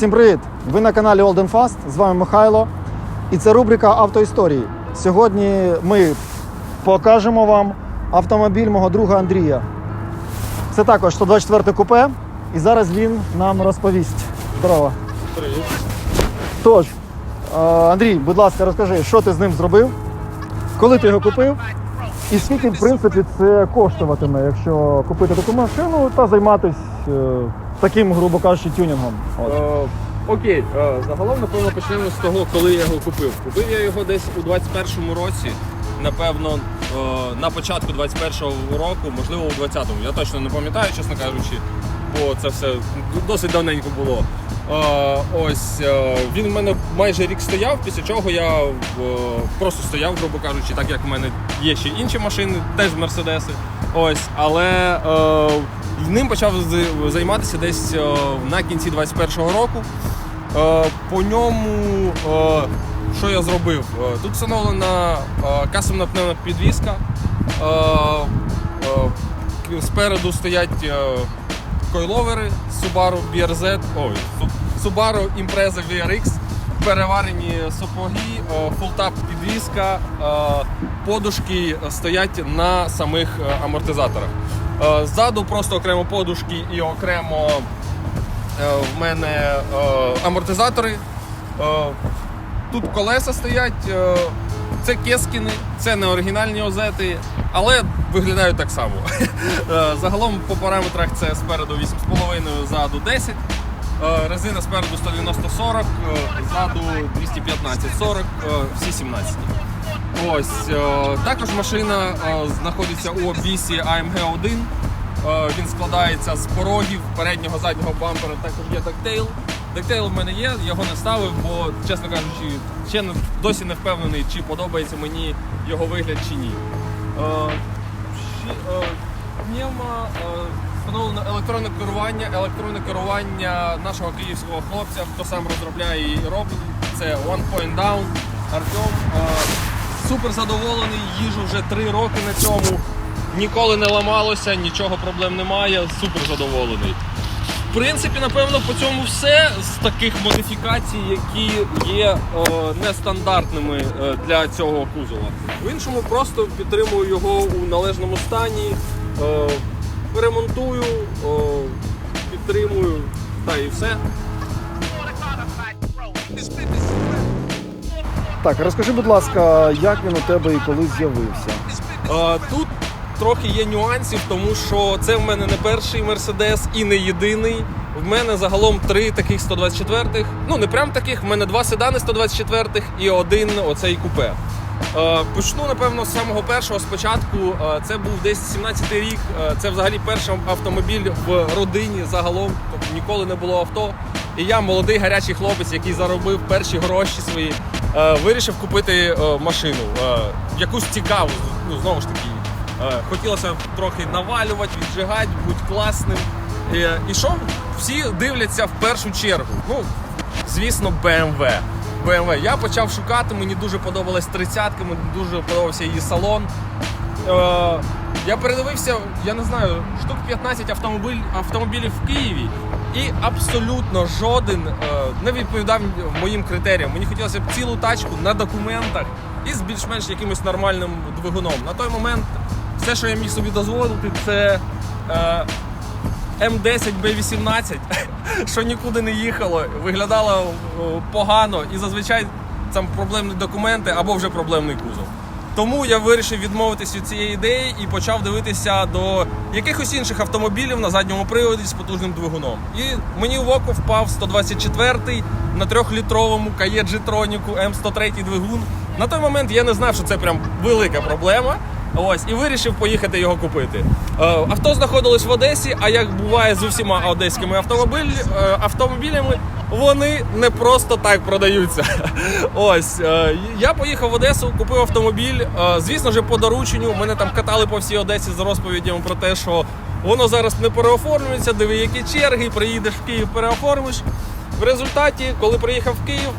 Всім привіт! Ви на каналі Old and Fast, з вами Михайло. І це рубрика Автоісторії. Сьогодні ми покажемо вам автомобіль мого друга Андрія. Це також 124 купе, і зараз він нам розповість. Здорово. Привіт. Тож, е, Андрій, будь ласка, розкажи, що ти з ним зробив, коли ти його купив, і скільки, в принципі, це коштуватиме, якщо купити таку машину та займатися таким, грубо кажучи, тюнінгом. От. Е, окей, е, загалом, напевно, почнемо з того, коли я його купив. Купив я його десь у 21-му році. Напевно, е, на початку 21-го року, можливо, у 20-му. Я точно не пам'ятаю, чесно кажучи, бо це все досить давненько було. Е, ось е, він в мене майже рік стояв, після чого я е, просто стояв, грубо кажучи, так як в мене є ще інші машини, теж мерседеси. Ось, але е, ним почав займатися десь е, на кінці 21-го року. Е, По ньому, е, що я зробив? Тут встановлена е, касовна пневмопідвізка. Спереду стоять койловери Subaru BRZ, ой, Subaru Impreza VRX, переварені сапоги, фултап підвізка, подушки стоять на самих амортизаторах. Е, Ззаду просто окремо подушки і окремо е, в мене е, амортизатори. Тут колеса стоять. Це кескіни, це не оригінальні озети, але виглядають так само. Загалом по параметрах це спереду 8,5, ззаду 10. Е, Резина спереду 190-40, е, ззаду 215-40, е, всі 17. Ось е, також машина е, знаходиться у обвісі AMG 1. Е, Він складається з порогів переднього заднього бампера. Також є тактейл. Тактейл в мене є, його не ставив, бо, чесно кажучи, ще досі не впевнений, чи подобається мені його вигляд чи ні. Пневма встановлено електронне керування, електронне керування нашого київського хлопця, хто сам розробляє і робить. Це One Point Down, Артем. Супер задоволений, їжу вже три роки на цьому. Ніколи не ламалося, нічого проблем немає. Супер задоволений. В принципі, напевно, по цьому все з таких модифікацій, які є е, нестандартними для цього кузова. В іншому просто підтримую його у належному стані, е, ремонтую, е, підтримую та і все. Так, розкажи, будь ласка, як він у тебе і коли з'явився? Е, Тут трохи є нюансів, тому що це в мене не перший мерседес і не єдиний. В мене загалом три таких 124-х. Ну не прям таких, в мене два седани 124-х і один оцей купе. Почну, напевно, з самого першого спочатку. Це був десь 17-й рік. Це взагалі перший автомобіль в родині загалом. Тобто ніколи не було авто. І я молодий гарячий хлопець, який заробив перші гроші свої, е, вирішив купити е, машину. е, Якусь цікаву, ну знову ж таки. Е, Хотілося трохи навалювати, віджигати, бути класним. Е, І що? Всі дивляться в першу чергу. Ну, звісно, BMW. BMW. Я почав шукати, мені дуже подобалась 30 мені дуже подобався її салон. Е, я передивився, я не знаю, штук 15 автомобіль, автомобілів в Києві, і абсолютно жоден е, не відповідав моїм критеріям. Мені хотілося б цілу тачку на документах і з більш-менш якимось нормальним двигуном. На той момент все, що я міг собі дозволити, це е, М10 Б18, що нікуди не їхало, виглядало погано і зазвичай там проблемні документи або вже проблемний кузов. Тому я вирішив відмовитись від цієї ідеї і почав дивитися до якихось інших автомобілів на задньому приводі з потужним двигуном. І мені в око впав 124-й на трьохлітровому каєджитроніку G-Tronic М103 двигун. На той момент я не знав, що це прям велика проблема. Ось і вирішив поїхати його купити. Е, авто знаходилось в Одесі, а як буває з усіма одеськими е, автомобілями, вони не просто так продаються. Ось е, я поїхав в Одесу, купив автомобіль. Звісно ж, по дорученню мене там катали по всій Одесі з розповідями про те, що воно зараз не переоформлюється, диви, які черги, приїдеш в Київ, переоформиш. В результаті, коли приїхав в Київ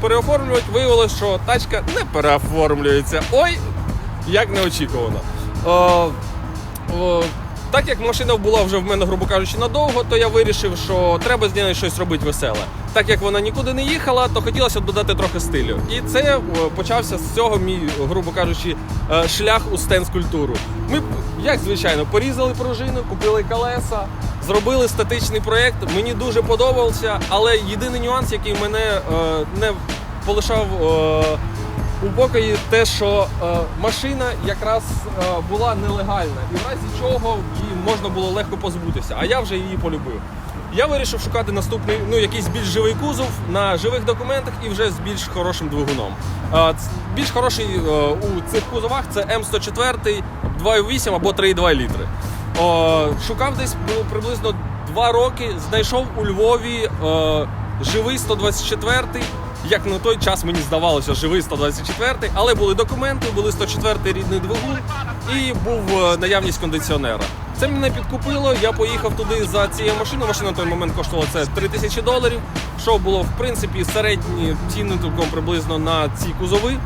переоформлювати, виявилось, що тачка не переоформлюється. Ой, як неочікувано. Е, Так як машина була вже в мене, грубо кажучи, надовго, то я вирішив, що треба з нею щось робити веселе. Так як вона нікуди не їхала, то хотілося додати трохи стилю. І це е, почався з цього мій, грубо кажучи, е, шлях у стенс-культуру. Ми, як звичайно, порізали пружину, купили колеса, зробили статичний проєкт. Мені дуже подобався, але єдиний нюанс, який мене не полишав. Е, у покої те, що е, машина якраз е, була нелегальна, і в разі чого її можна було легко позбутися, а я вже її полюбив. Я вирішив шукати наступний, ну якийсь більш живий кузов на живих документах і вже з більш хорошим двигуном. Е, більш хороший е, у цих кузовах це М104 2,8 або 3,2 літри. О, шукав десь було приблизно 2 роки, знайшов у Львові е, живий 124 як на той час мені здавалося, живий 124-й, але були документи, були 104-й рідний двигун і був е, наявність кондиціонера. Це мене підкупило. Я поїхав туди за цією машиною. Машина на той момент коштувала це 3 тисячі доларів. Що було в принципі середнім цінником приблизно на ці кузови.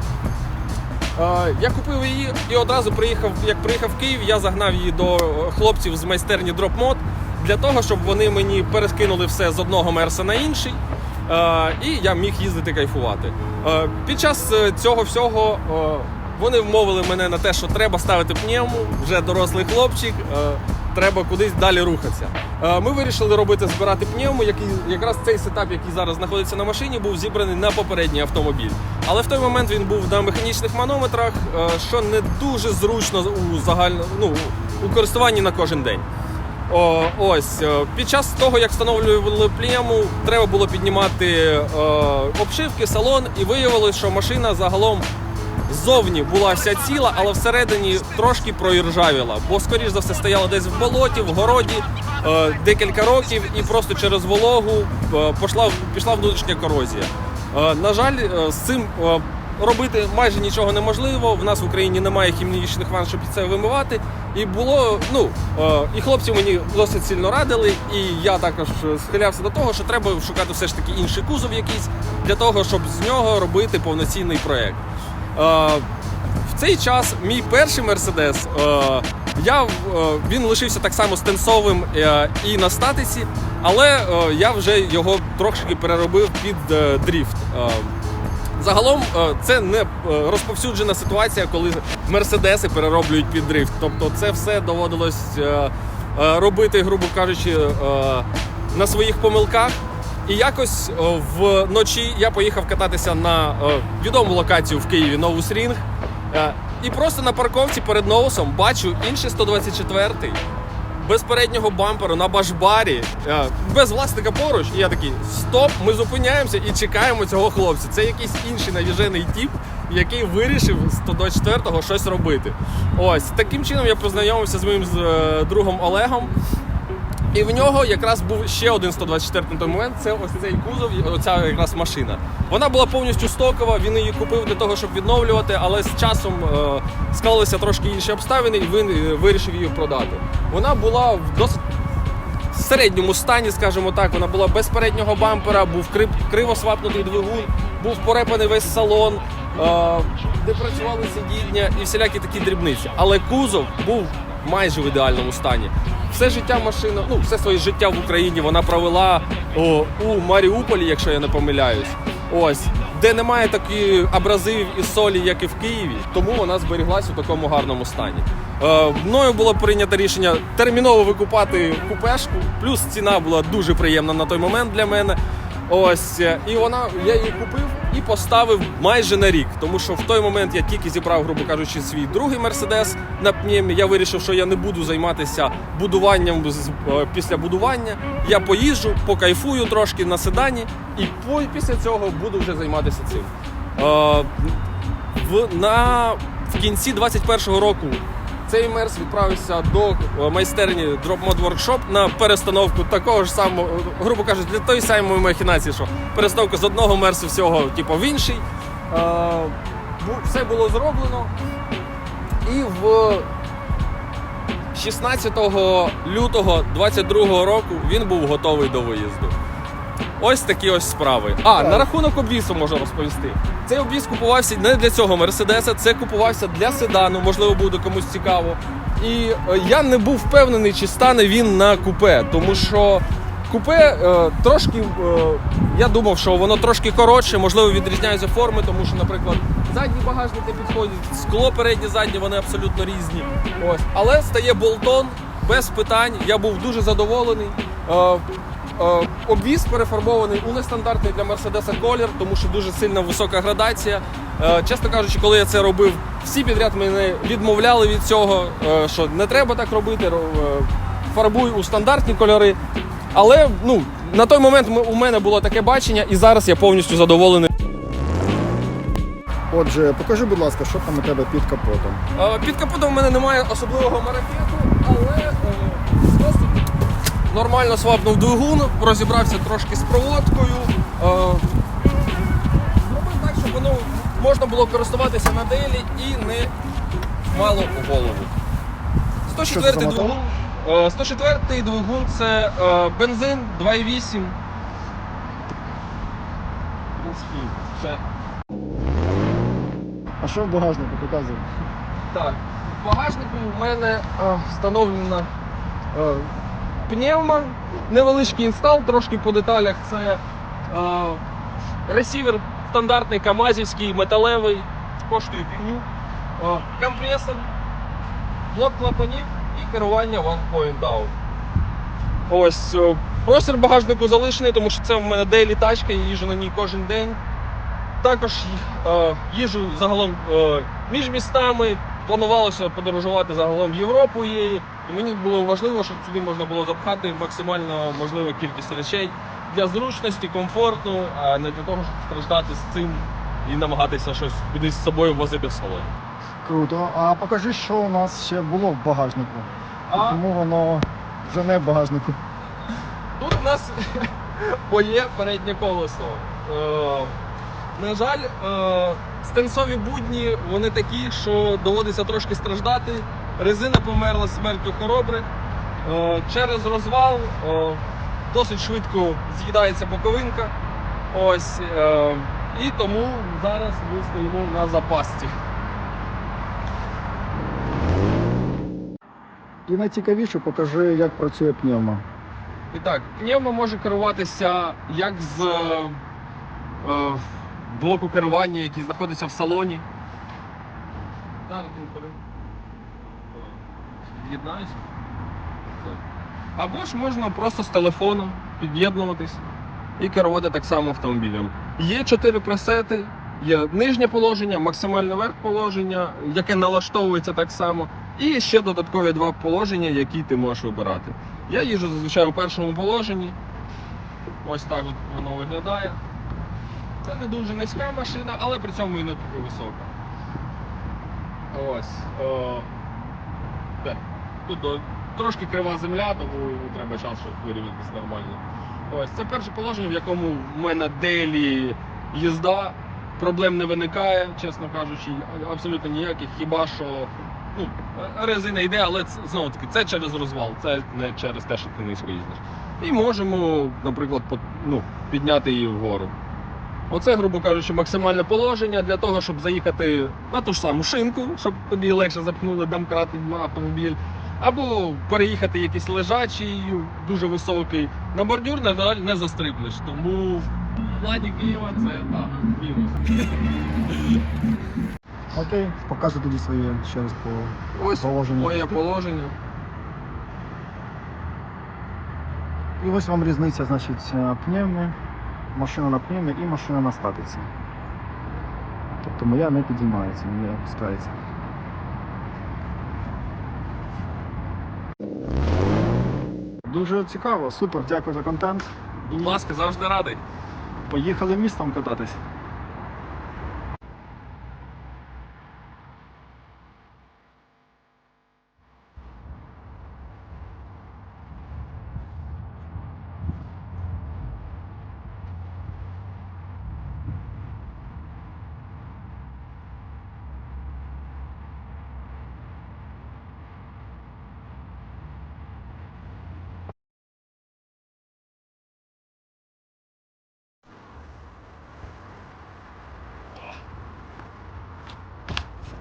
Е, Я купив її і одразу приїхав. Як приїхав в Київ, я загнав її до е, хлопців з майстерні DropMod для того, щоб вони мені перескинули все з одного мерса на інший. Е, І я міг їздити кайфувати. Е, Під час е, цього всього вони вмовили мене на те, що треба ставити пневму, вже дорослий хлопчик, треба кудись далі рухатися. Ми вирішили робити збирати пневму, який якраз цей сетап, який зараз знаходиться на машині, був зібраний на попередній автомобіль. Але в той момент він був на механічних манометрах, що не дуже зручно у загально, ну, у користуванні на кожен день. О, ось е, під час того, як встановлювали плєму, треба було піднімати е, обшивки, салон, і виявилось, що машина загалом ззовні була вся ціла, але всередині трошки проіржавіла, бо скоріш за все стояла десь в болоті, в городі е, декілька років, і просто через вологу е, пішла, пішла внутрішня корозія. Е, на жаль, з цим робити майже нічого неможливо. В нас в Україні немає хімічних ванн, щоб це вимивати. І було, ну е, і хлопці мені досить сильно радили, і я також схилявся до того, що треба шукати все ж таки інший кузов якийсь для того, щоб з нього робити повноцінний проект. Е, в цей час мій перший мерседес, е, я, він лишився так само стенсовим і на статиці, але я вже його трошки переробив під дріфт. Загалом е, це не е, розповсюджена ситуація, коли мерседеси перероблюють під дрифт. Тобто це все доводилось е, робити, грубо кажучи, на своїх помилках. І якось вночі я поїхав кататися на відому локацію в Києві Новус Рінг. І просто на парковці перед Новусом бачу інший 124-й без переднього бамперу на башбарі, е, без власника поруч. І я такий: стоп, ми зупиняємося і чекаємо цього хлопця. Це якийсь інший навіжений тіп, який вирішив з 124-го щось робити. Ось таким чином я познайомився з моїм з, е, другом Олегом. І в нього якраз був ще один 124 на той момент. Це ось цей кузов, оця якраз машина. Вона була повністю стокова. Він її купив для того, щоб відновлювати, але з часом е, склалися трошки інші обставини, і він е, вирішив її продати. Вона була в досить середньому стані, скажімо так. Вона була без переднього бампера, був кри- криво свапнутий двигун, був порепаний весь салон, е, де працювали сидіння і всілякі такі дрібниці. Але кузов був майже в ідеальному стані. Все життя машина, ну все своє життя в Україні вона провела о, у Маріуполі, якщо я не помиляюсь. Ось де немає такої абразивів і солі, як і в Києві, тому вона зберіглась у такому гарному стані. Е, мною було прийнято рішення терміново викупати купешку. Плюс ціна була дуже приємна на той момент для мене. Ось е, і вона я її купив і поставив майже на рік. Тому що в той момент я тільки зібрав, грубо кажучи, свій другий мерседес на пнємі. Я вирішив, що я не буду займатися будуванням е, після будування. Я поїжджу, покайфую трошки на седані, і після цього буду вже займатися цим. Е, в, на, в кінці 21-го року цей мерс відправився до е, майстерні Drop Mod Workshop на перестановку такого ж самого, грубо кажучи, для тої самої махінації, що перестановка з одного мерсу всього, типу, в інший. Е, все було зроблено. І в 16 лютого 22 року він був готовий до виїзду. Ось такі ось справи. А, на рахунок обвісу можу розповісти. Цей обвіс купувався не для цього мерседеса, це купувався для седану, можливо, буде комусь цікаво. і е, я не був впевнений, чи стане він на купе, тому що купе е, трошки, е, я думав, що воно трошки коротше, можливо, відрізняються форми, тому що, наприклад, задні багажники підходять, скло переднє, заднє, вони абсолютно різні. Ось. Але стає болтон без питань. Я був дуже задоволений. Е, Обвіз перефарбований у нестандартний для Мерседеса колір, тому що дуже сильна висока градація. Е, Чесно кажучи, коли я це робив, всі підряд мене відмовляли від цього, е, що не треба так робити. ро- Фарбуй у стандартні кольори. Але ну, на той момент у мене було таке бачення, і зараз я повністю задоволений. Отже, покажи, будь ласка, що там у тебе під капотом. Під капотом в мене немає особливого марафету, але нормально свапнув двигун, розібрався трошки з проводкою. е, Зробив так, щоб воно можна було користуватися на делі і не мало у голову. 104 це двигун. е, 104 двигун це е, бензин 2,8. В принципі, все. А що в багажнику показує? Так, в багажнику у мене е, встановлена е, пневма, невеличкий інстал, трошки по деталях. Це е, ресівер стандартний камазівський, металевий, коштує фігню. Е, компресор, блок клапанів і керування One Point Down. Ось е, простір багажнику залишений, тому що це в мене дейлі тачка, я їжджу на ній кожен день. Також е, їжджу загалом е, між містами. Планувалося подорожувати загалом в Європу її. І мені було важливо, щоб сюди можна було запхати максимально можливу кількість речей для зручності, комфорту, а не для того, щоб страждати з цим і намагатися щось кудись з собою возити в салоні. Круто. А покажи, що у нас ще було в багажнику. А Тому воно вже не в багажнику. Тут у нас моє переднє колесо. Е, на жаль, е, стенсові будні вони такі, що доводиться трошки страждати. Резина померла смертю хоробри. Е, через розвал е, досить швидко з'їдається боковинка. Ось, е, і тому зараз ми стоїмо на запасці. І найцікавіше покажи, як працює пневма. І так, пневма може керуватися як з е, блоку керування, який знаходиться в салоні. Все. Або ж можна просто з телефону під'єднуватись і керувати так само автомобілем. Є чотири пресети, є нижнє положення, максимальне верх положення, яке налаштовується так само. І ще додаткові два положення, які ти можеш вибирати. Я їжджу зазвичай у першому положенні. Ось так от воно виглядає. Це не дуже низька машина, але при цьому і не дуже висока. Ось. О, де? Тут трошки крива земля, тому треба час, щоб вирівнятися нормально. Ось це перше положення, в якому в мене делі їзда. Проблем не виникає, чесно кажучи, абсолютно ніяких, хіба що ну, резина йде, але це, знову таки це через розвал, це не через те, що ти низько їздиш. І можемо, наприклад, по- ну, підняти її вгору. Оце, грубо кажучи, максимальне положення для того, щоб заїхати на ту ж саму шинку, щоб тобі легше запхнули домкрат на автомобіль. Або переїхати якийсь лежачий, дуже високий. На бордюр, на жаль, не застрибнеш. Тому в плані Києва це так, мінус. Окей, показуй тоді своє ще раз по Ось положенню. моє положення. І ось вам різниця, значить, е, пневми, машина на пневмі і машина на статиці. Тобто моя не підіймається, не опускається. Дуже цікаво, супер, дякую за контент. Будь ласка, завжди радий. Поїхали містом кататись.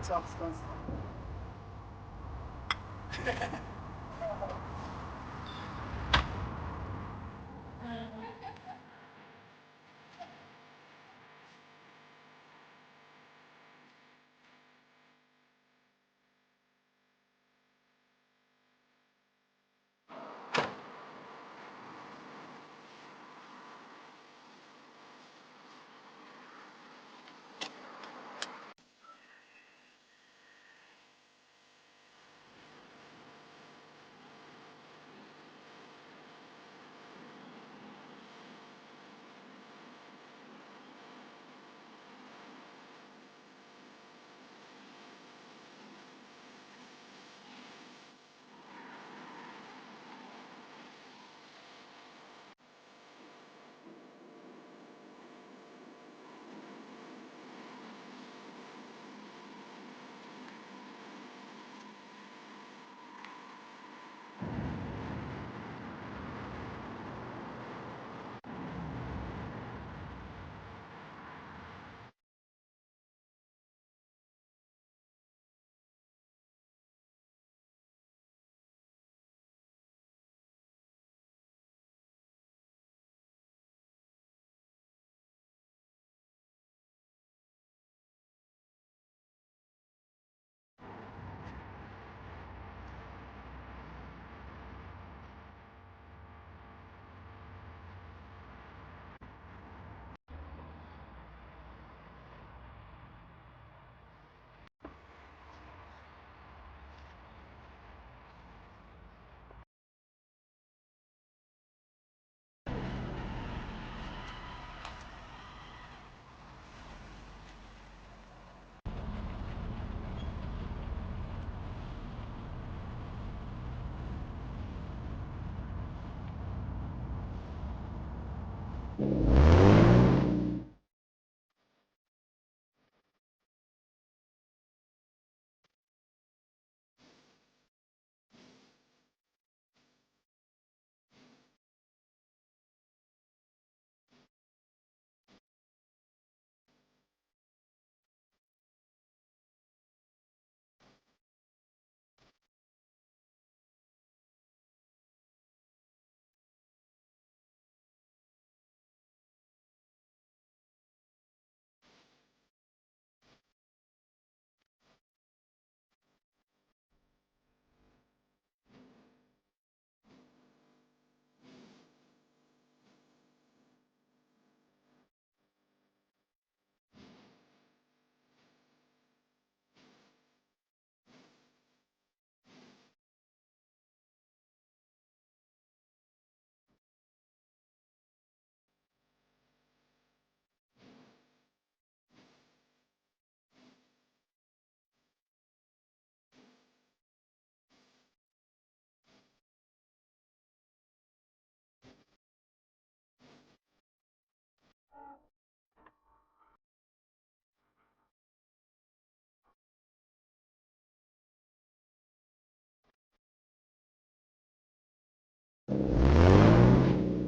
Substanz.